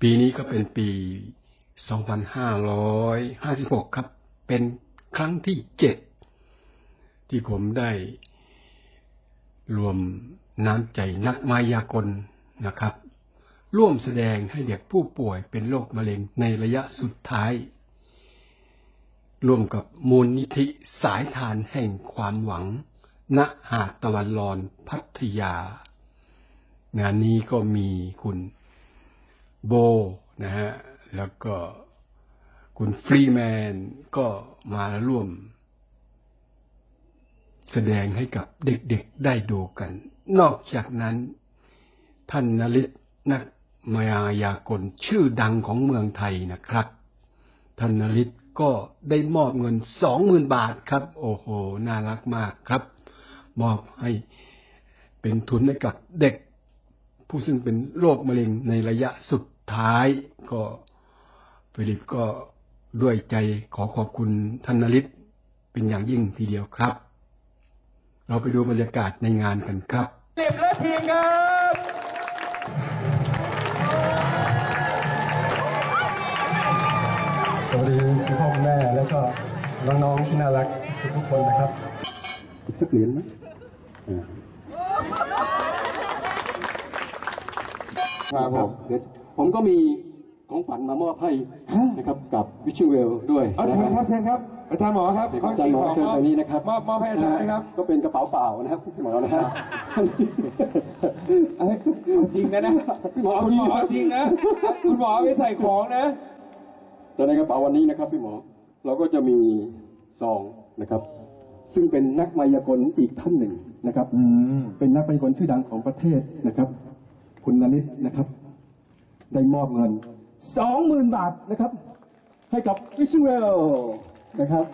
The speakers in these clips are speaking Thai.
ปีนี้ก็เป็นปี 2556 ครับ เป็นครั้งที่เจ็ดที่ผมได้รวมน้ำใจนักมายากลนะครับ ร่วมแสดงให้เด็กผู้ป่วยเป็นโรคมะเร็งในระยะสุดท้าย ร่วมกับมูลนิธิสายทานแห่งความหวัง ณ หาดตะวันรอนพัทยา งานนี้ก็มีคุณ โบนะฮะแล้วก็คุณฟรีแมนก็มาร่วม แสดงให้กับเด็กๆได้ดูกัน นอกจากนั้นท่านนลิศนักมายากลชื่อดังของเมืองไทยนะครับ ท่านนลิศก็ได้มอบเงินสองหมื่นบาทครับ โอ้โห น่ารักมากครับ มอบให้เป็นทุนให้กับเด็ก ผู้ซึ่งเป็นโรคมะเร็งในระยะสุด ท้ายก็ฟิลิปก็ด้วยใจขอขอบคุณท่านนลิศเป็นอย่างยิ่งทีเดียวครับ เราไปดูบรรยากาศในงานกันครับลิบและทีมครับสวัสดีคุณพ่อคุณแม่แล้วก็น้องๆที่น่ารักทุกๆคนนะครับอีกสักเหรียญไหมครับผมเดี๋ยว ผมก็มีของฝันมามอบให้นะครับกับวิชเวลด้วยเอาเชิญครับเชิญครับ อาจารย์หมอครับเป็นของอาจารย์หมอเชิญไปนี้นะครับมอบมอบให้อาจารย์นะครับก็เป็นกระเป๋าเปล่านะครับพี่หมอนะฮะเอ้ยเอาจริงนะนะพี่หมอเอาคุณจริหงมอเอาจริงนะ คุณหมอเอาไปใส่ของนะ แต่ในกระเป๋าวันนี้นะครับพี่หมอเราก็จะมีซองนะครับ ซึ่งเป็นนักมายากลอีกท่านหนึ่งนะครับอืมเป็นนักมายากลชื่อดังของประเทศนะครับ คุณนลิศนะครับ ได้มอบเงินสองหมื่นบาทนะครับ ให้กับวิชเวลนะครับ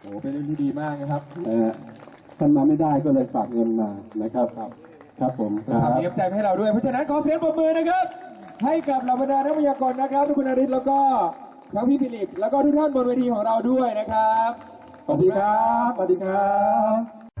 โอ้เป็นเรื่องที่ดีมากนะครับเอ่อท่านมาไม่ได้ก็เลยฝากเงินมานะครับ ครับผมคทำรับมีน้ำใจให้เราด้วย เพราะฉะนั้นขอเสียงปรบมือนะครับ ให้กับเหล่าบรรดานักวิทยากรนะครับทุกคุณอาริศแล้วก็ทั้งพี่ฟิลิปแล้วก็ทุกท่านบนเวทีของเราด้วยนะครับ สวัสดีครับ สวัสดีครับ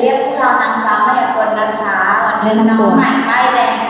เลี้ยงอย่าลืมเรียกพวกเรานางฟ้ามายากลนะคะวันนี้น้องใหม่ป้าย